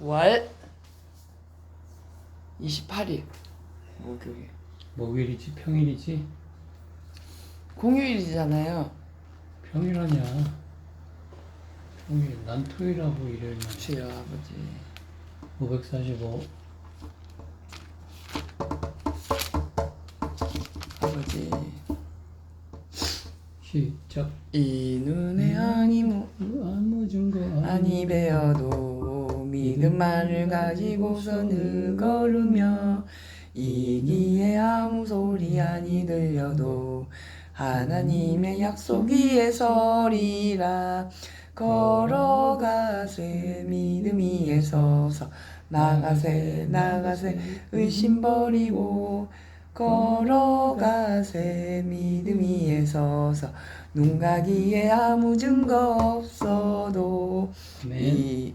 9월 28일. 목요일. 목요일이지? 평일이지? 공휴일이잖아요. 평일 아니야 평일 난 토요일하고 일요일만 주여 아버지. 545 아버지. 시작. 이 눈에 아니 뭐 아무 증거 아니 배어도 믿음만을 가지고서 늘 걸으며 이기에 아무 소리 아니 들려도 하나님의 약속 위에 서리라 걸어가세 믿음 위에 서서 나가세 나가세 의심 버리고 걸어가세 믿음 위에 서서 눈 가기에 아무 증거 없어도 아멘. 이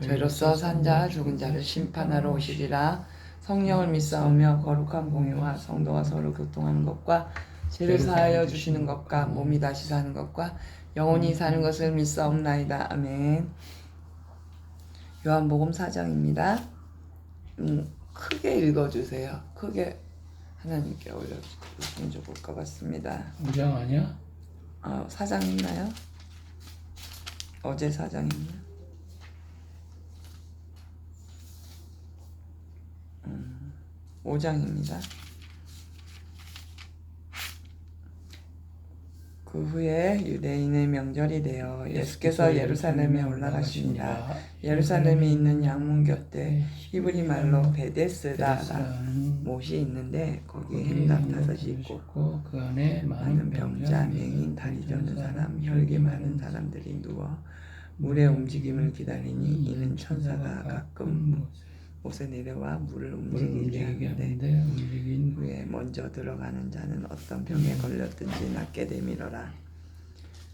죄로서 산자 죽은 자를 심판하러 오시리라. 성령을 믿사오며 거룩한 공유와 성도가 서로 교통하는 것과 죄를 사하여 주시는 것과 몸이 다시 사는 것과 영원히 사는 것을 믿사옵나이다. 아멘. 요한복음 4장입니다. 음, 크게 읽어주세요. 크게 하나님께 올려주시면 좋을 것 같습니다. 5장 아니야? 어, 4장 있나요? 어제 4장 있나요? 5장입니다. 그 후에 유대인의 명절이 되어 예수께서 예루살렘에 올라가시니라. 예루살렘에 있는 양문 곁에 히브리 말로 베데스다라는 못이 있는데 거기에 행각 다섯이 있고 그 안에 많은 병자, 맹인, 다리 저는 사람, 혈기 많은 사람들이 누워 물의 움직임을 기다리니 이는 천사가 가끔 못에 내려와 물을 움직이게 하는데 움직인 후에 먼저 들어가는 자는 어떤 병에 걸렸든지 낫게 되밀어라.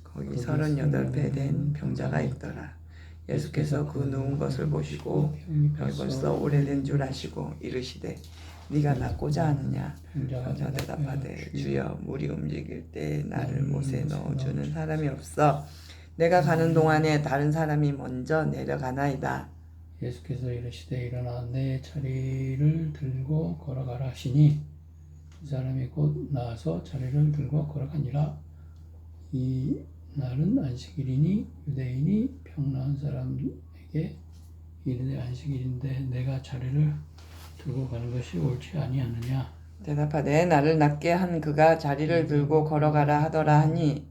거기 서른여덟 배 된 병자가 있더라. 예수께서 그 누운 것을 보시고 병이 병이 벌써 오래된 줄 아시고 이르시되 네가 낫고자 하느냐? 병자 대답하되 주여. 물이 움직일 때 나를 못에 넣어주는 넣어주는 사람이 없어. 내가 가는 동안에 다른 사람이 먼저 내려가나이다 예수께서 이르시되 일어나 내 자리를 들고 걸어가라 하시니 그 사람이 곧 나와서 자리를 들고 걸어가니라. 이 날은 안식일이니 유대인이 병 나은 사람에게 이르되 안식일인데 내가 자리를 들고 가는 것이 옳지 아니하느냐? 대답하되 나를 낫게 한 그가 자리를 들고 걸어가라 하더라 하니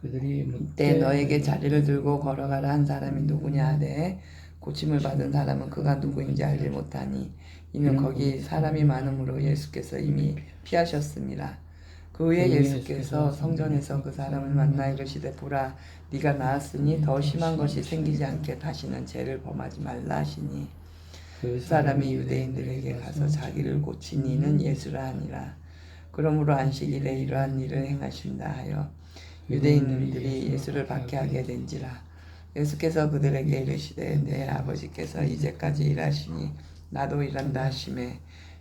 그들이 이때 네, 너에게 자리를 들고 걸어가라 한 사람이 누구냐 하되 고침을 받은 사람은 그가 누구인지 알지 못하니 이는 거기 사람이 많음으로 예수께서 이미 피하셨습니다. 그 후에 예수께서 성전에서 그 사람을 만나 이르시되 보라 네가 나았으니 더 심한 것이 생기지 않게 다시는 죄를 범하지 말라 하시니 그그 사람이 유대인들에게 가서 자기를 고친 이는 예수라 하니라. 그러므로 안식일에 이러한 일을 행하신다 하여 유대인들이 예수를 박해하게 된지라. 예수께서 그들에게 이르시되 내 아버지께서 이제까지 일하시니 나도 일한다 하심에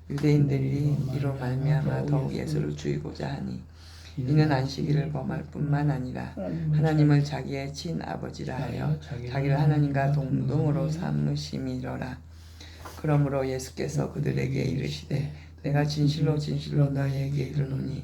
유대인들이 이로 말미암아 더욱 예수를 죽이고자 하니 이는 안식일을 범할 뿐만 아니라 하나님을 자기의 친 아버지라 하여 자기를 하나님과 동등으로 삼으심이로라. 그러므로 예수께서 그들에게 이르시되 내가 진실로 진실로 너희에게 이르노니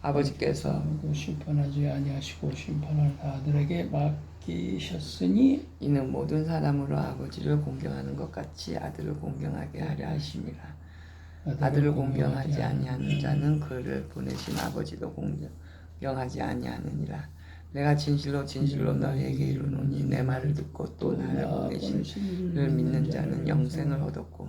아버지께서 그 심판하지 아니하시고 심판을 다 아들에게 맡기셨으니 이는 모든 사람으로 아버지를 공경하는 것 같이 아들을 공경하게 하려 하심이라. 아들을 공경하지 아니하는 자는 그를 보내신 아버지도 공경하지 아니하느니라. 내가 진실로 진실로 너희에게 이르노니 내 말을 듣고 또 나를 보내신 이를 믿는 자는 영생을 얻었고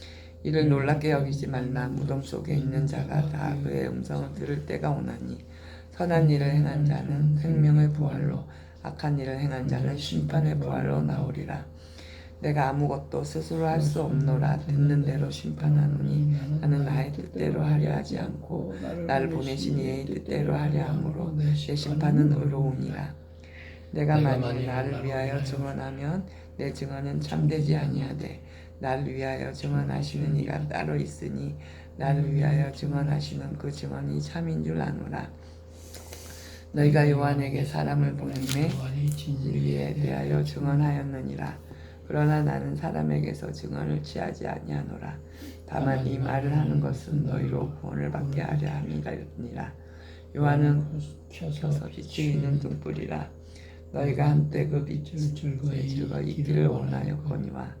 이를 놀랍게 여기지 말라 무덤 속에 있는 자가 다 그의 음성을 들을 때가 오나니 선한 일을 행한 자는 생명의 부활로 악한 일을 행한 자는 심판의 부활로 나오리라. 내가 아무것도 스스로 할 수 없노라 듣는 대로 심판하노니 나는 나의 뜻대로 하려 하지 않고 나를 보내신 이의 뜻대로 하려 함으로 내 심판은 의로우니라. 내가 만일 나를 위하여 증언하면 내 증언은 참되지 아니하되 나를 위하여 증언하시는 이가 따로 있으니 나를 위하여 증언하시는 그 증언이 참인 줄 아노라. 너희가 요한에게 사람을 보내매 진리에 대하여 증언하였느니라. 그러나 나는 사람에게서 증언을 취하지 아니하노라. 다만 이 말을 하는 것은 너희로 구원을 받게 하려 함이니라. 요한은 켜서 있는 등불이라. 너희가 한때 그 빛을 즐거이 즐거 있기를 원하였거니와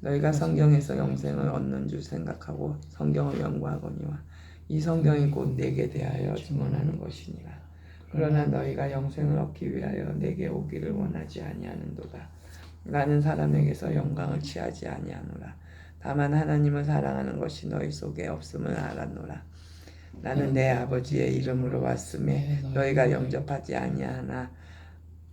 너희가 성경에서 영생을 얻는 줄 생각하고 성경을 연구하거니와 이 성경이 곧 내게 대하여 증언하는 것이니라. 그러나 너희가 영생을 얻기 위하여 내게 오기를 원하지 아니하는도다. 나는 사람에게서 영광을 취하지 아니하노라. 다만 하나님을 사랑하는 것이 너희 속에 없음을 알았노라. 나는 내 아버지의 이름으로 왔음에 너희가 영접하지 아니하나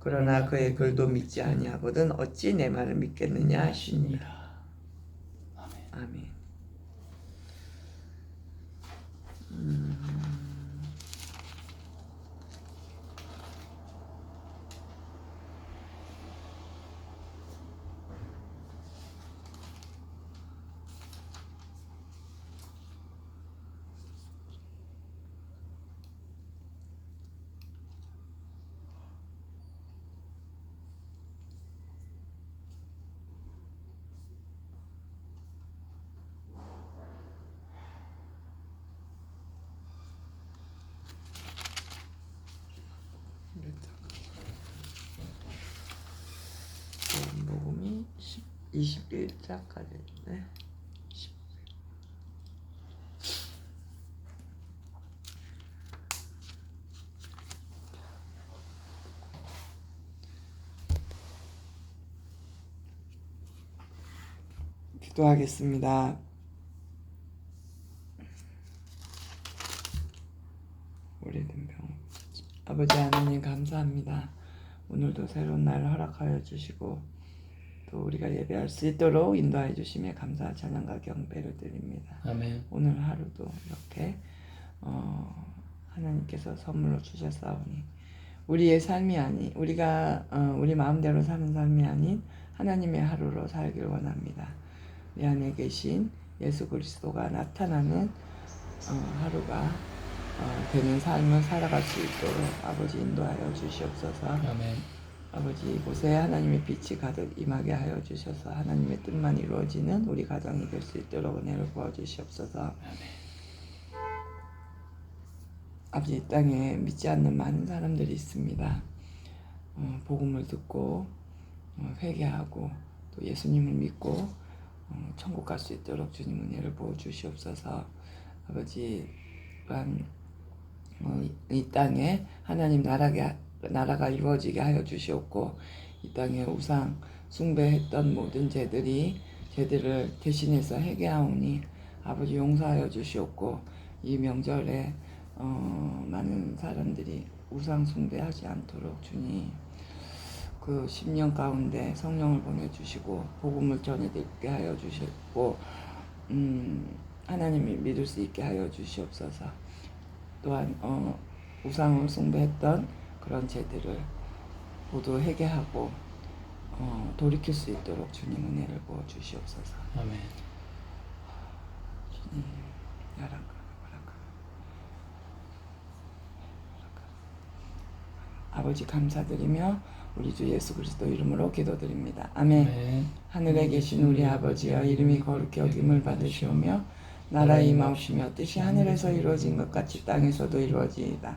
그러나 그의 글도 믿지 아니하거든 어찌 내 말을 믿겠느냐 하시니라. 아멘. 아멘 녹음이 21자까지인데 기도하겠습니다. 오래된 병. 아버지 하나님 감사합니다. 오늘도 새로운 날을 허락하여 주시고 또 우리가 예배할 수 있도록 인도하여 주심에 감사 찬양과 경배를 드립니다. 아멘. 오늘 하루도 이렇게 어, 하나님께서 선물로 주셨사오니 우리의 삶이 아닌 우리가 어, 우리 마음대로 사는 삶이 아닌 하나님의 하루로 살길 원합니다. 내 안에 계신 예수 그리스도가 나타나는 어, 하루가 어, 되는 삶을 살아갈 수 있도록 아버지 인도하여 주시옵소서. 아멘. 아버지 이곳에 하나님의 빛이 가득 임하게 하여 주셔서 하나님의 뜻만 이루어지는 우리 가정이 될 수 있도록 은혜를 부어 주시옵소서. 아버지 이 땅에 믿지 않는 많은 사람들이 있습니다. 어, 복음을 듣고 어, 회개하고 또 예수님을 믿고 어, 천국 갈 수 있도록 주님 은혜를 부어 주시옵소서. 아버지 또한 어, 이- 이 땅에 하나님 나라가 나라가 이루어지게 하여 주시옵고 이 땅에 우상 숭배했던 모든 죄들이 죄들을 대신해서 회개하오니 아버지 용서하여 주시옵고 이 명절에 어, 많은 사람들이 우상 숭배하지 않도록 주님 그 10년 가운데 성령을 보내주시고 복음을 전해드리게 하여 주셨고 음, 하나님을 믿을 수 있게 하여 주시옵소서. 또한 어, 우상을 숭배했던 그런 죄들을 모두 회개하고 어, 돌이킬 수 있도록 주님 은혜를 부어 주시옵소서 아멘. 야랑가 바라가 아버지 감사드리며 우리 주 예수 그리스도 이름으로 기도드립니다. 아멘. 아멘. 하늘에 계신 우리 아버지여 이름이 거룩히 여김을 받으시오며 나라의 임하옵시며 뜻이 하늘에서 이루어진 것 같이 땅에서도 이루어지이다.